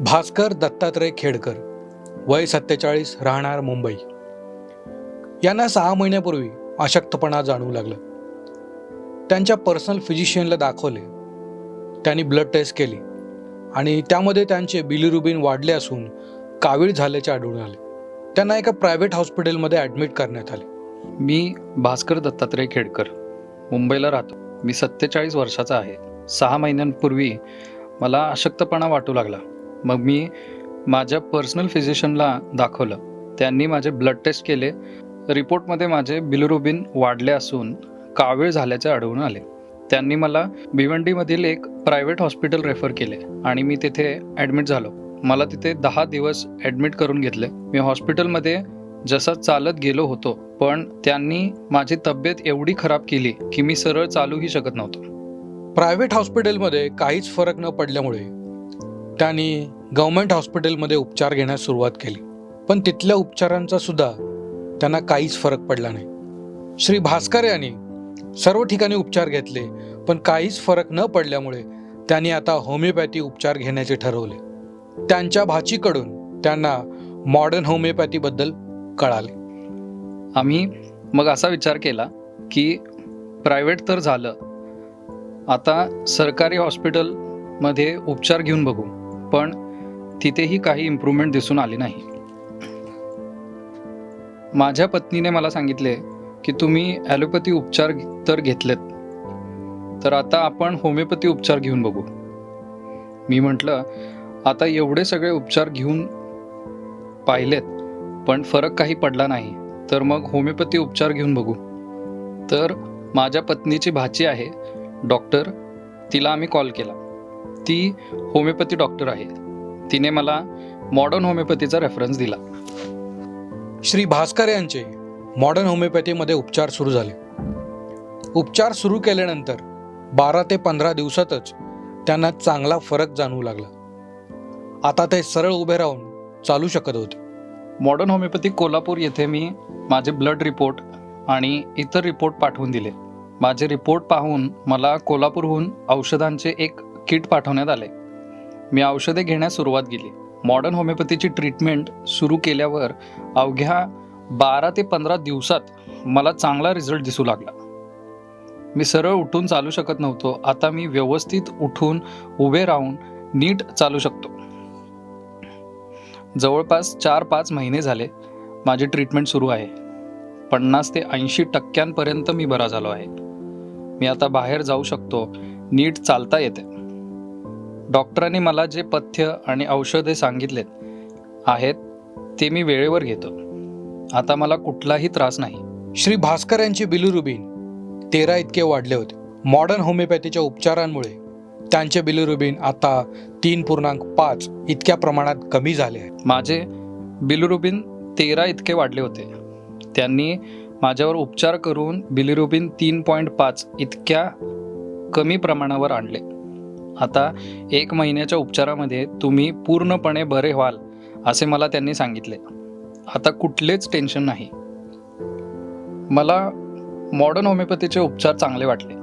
भास्कर दत्तात्रय खेडकर वय सत्तेचाळीस राहणार मुंबई. यांना सहा महिन्यापूर्वी अशक्तपणा जाणवू लागलं. त्यांच्या पर्सनल फिजिशियनला दाखवले. त्यांनी ब्लड टेस्ट केली आणि त्यामध्ये त्यांचे बिलिरुबिन वाढले असून कावीळ झाल्याचे आढळून आले. त्यांना एका प्रायव्हेट हॉस्पिटलमध्ये ॲडमिट करण्यात आले. मी भास्कर दत्तात्रय खेडकर मुंबईला राहतो. मी सत्तेचाळीस वर्षाचा आहे. सहा महिन्यांपूर्वी मला अशक्तपणा वाटू लागला. मग मी माझ्या पर्सनल फिजिशियनला दाखवलं. त्यांनी माझे ब्लड टेस्ट केले. रिपोर्टमध्ये माझे बिलुरुबिन वाढले असून कावीळ झाल्याचे आढळून आले. त्यांनी मला भिवंडीमधील एक प्रायव्हेट हॉस्पिटल रेफर केले आणि मी तिथे ॲडमिट झालो. मला तिथे दहा दिवस ॲडमिट करून घेतले. मी हॉस्पिटलमध्ये जसा चालत गेलो होतो पण त्यांनी माझी तब्येत एवढी खराब केली की मी सरळ चालूही शकत नव्हतो. प्रायव्हेट हॉस्पिटलमध्ये काहीच फरक न पडल्यामुळे त्यांनी गव्हर्मेंट हॉस्पिटलमध्ये उपचार घेण्यास सुरुवात केली. पण तिथल्या उपचारांचा सुद्धा त्यांना काहीच फरक पडला नाही. श्री भास्कर यांनी सर्व ठिकाणी उपचार घेतले पण काहीच फरक न पडल्यामुळे त्यांनी आता होमिओपॅथी उपचार घेण्याचे ठरवले. त्यांच्या भाचीकडून त्यांना मॉडर्न होमिओपॅथीबद्दल कळाले. आम्ही मग असा विचार केला की प्रायव्हेट तर झालं. आता सरकारी हॉस्पिटलमध्ये उपचार घेऊन बघू. पण तिथेही काही इम्प्रूव्हमेंट दिसून आली नाही. माझ्या पत्नीने मला सांगितले की तुम्ही ॲलोपॅथी उपचार तर घेतलेत. तर आता आपण होमिओपॅथी उपचार घेऊन बघू. मी म्हटलं आता एवढे सगळे उपचार घेऊन पाहिलेत पण फरक काही पडला नाही. तर मग होमिओपॅथी उपचार घेऊन बघू. तर माझ्या पत्नीची भाची आहे. डॉक्टर तिला आम्ही कॉल केला. ती होमिओपॅथी डॉक्टर आहे तिने मला मॉडर्न होमिओपॅथीचा रेफरन्स दिला. श्री भास्कर यांचे मॉडर्न होमिओपॅथीमध्ये उपचार सुरू झाले. उपचार सुरू केल्यानंतर बारा ते पंधरा दिवसातच त्यांना चांगला फरक जाणवू लागला. आता ते सरळ उभे राहून चालू शकत होते. मॉडर्न होमिओपॅथी कोल्हापूर येथे मी माझे ब्लड रिपोर्ट आणि इतर रिपोर्ट पाठवून दिले. माझे रिपोर्ट पाहून मला कोल्हापूरहून औषधांचे एक किट पाठवण्यात आले मी औषधे घेण्यास सुरुवात केली. मॉडर्न होमिओपॅथीची ट्रीटमेंट सुरू केल्यावर अवघ्या बारा ते पंधरा दिवसात मला चांगला रिझल्ट दिसू लागला. मी सरळ उठून चालू शकत नव्हतो. आता मी व्यवस्थित उठून उभे राहून नीट चालू शकतो. जवळपास चार पाच महिने झाले माझी ट्रीटमेंट सुरू आहे. पन्नास ते ऐंशी टक्क्यांपर्यंत मी बरा झालो आहे. मी आता बाहेर जाऊ शकतो. नीट चालता येते. डॉक्टरांनी मला जे पथ्य आणि औषधे सांगितलेत आहेत ते मी वेळेवर घेतो. आता मला कुठलाही त्रास नाही. श्री भास्कर यांचे बिलिरुबिन तेरा इतके वाढले होते. मॉडर्न होमिओपॅथीच्या उपचारांमुळे त्यांचे बिलिरुबिन आता तीन पूर्णांक पाच इतक्या प्रमाणात कमी झाले आहे. माझे बिलिरुबिन तेरा इतके वाढले होते. त्यांनी माझ्यावर उपचार करून बिलिरुबिन तीन पॉईंट पाच इतक्या कमी प्रमाणावर आणले. आता एक महिन्याच्या उपचारामध्ये तुम्ही पूर्णपणे बरे व्हाल असे मला त्यांनी सांगितले. आता कुठलेच टेन्शन नाही. मला मॉडर्न होमिओपॅथीचे उपचार चांगले वाटले.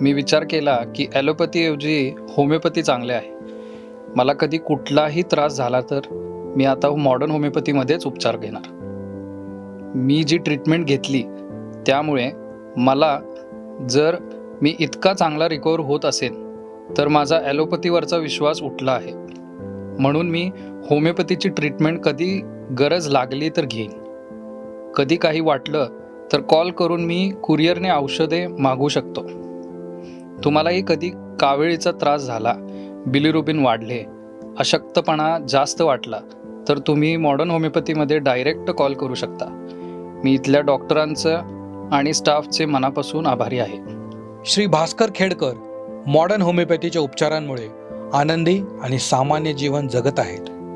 मी विचार केला की ॲलोपॅथीऐवजी होमिओपॅथी चांगले आहे. मला कधी कुठलाही त्रास झाला तर मी आता मॉडर्न होमिओपॅथीमध्येच उपचार घेणार. मी जी ट्रीटमेंट घेतली त्यामुळे मला जर मी इतका चांगला रिकवर होत असेल तर माझा ॲलोपॅथीवरचा विश्वास उठला आहे. म्हणून मी होमिओपॅथीची ट्रीटमेंट कधी गरज लागली तर घेईन. कधी काही वाटलं तर कॉल करून मी कुरिअरने औषधे मागू शकतो. तुम्हालाही कधी कावेळीचा त्रास झाला बिलिरुबिन वाढले अशक्तपणा जास्त वाटला तर तुम्ही मॉडर्न होमिओपॅथीमध्ये डायरेक्ट कॉल करू शकता. मी इथल्या डॉक्टरांचं आणि स्टाफचे मनापासून आभारी आहे. श्री भास्कर खेडकर मॉडर्न होमिओपॅथीच्या उपचारांमुळे आनंदी आणि सामान्य जीवन जगत आहेत.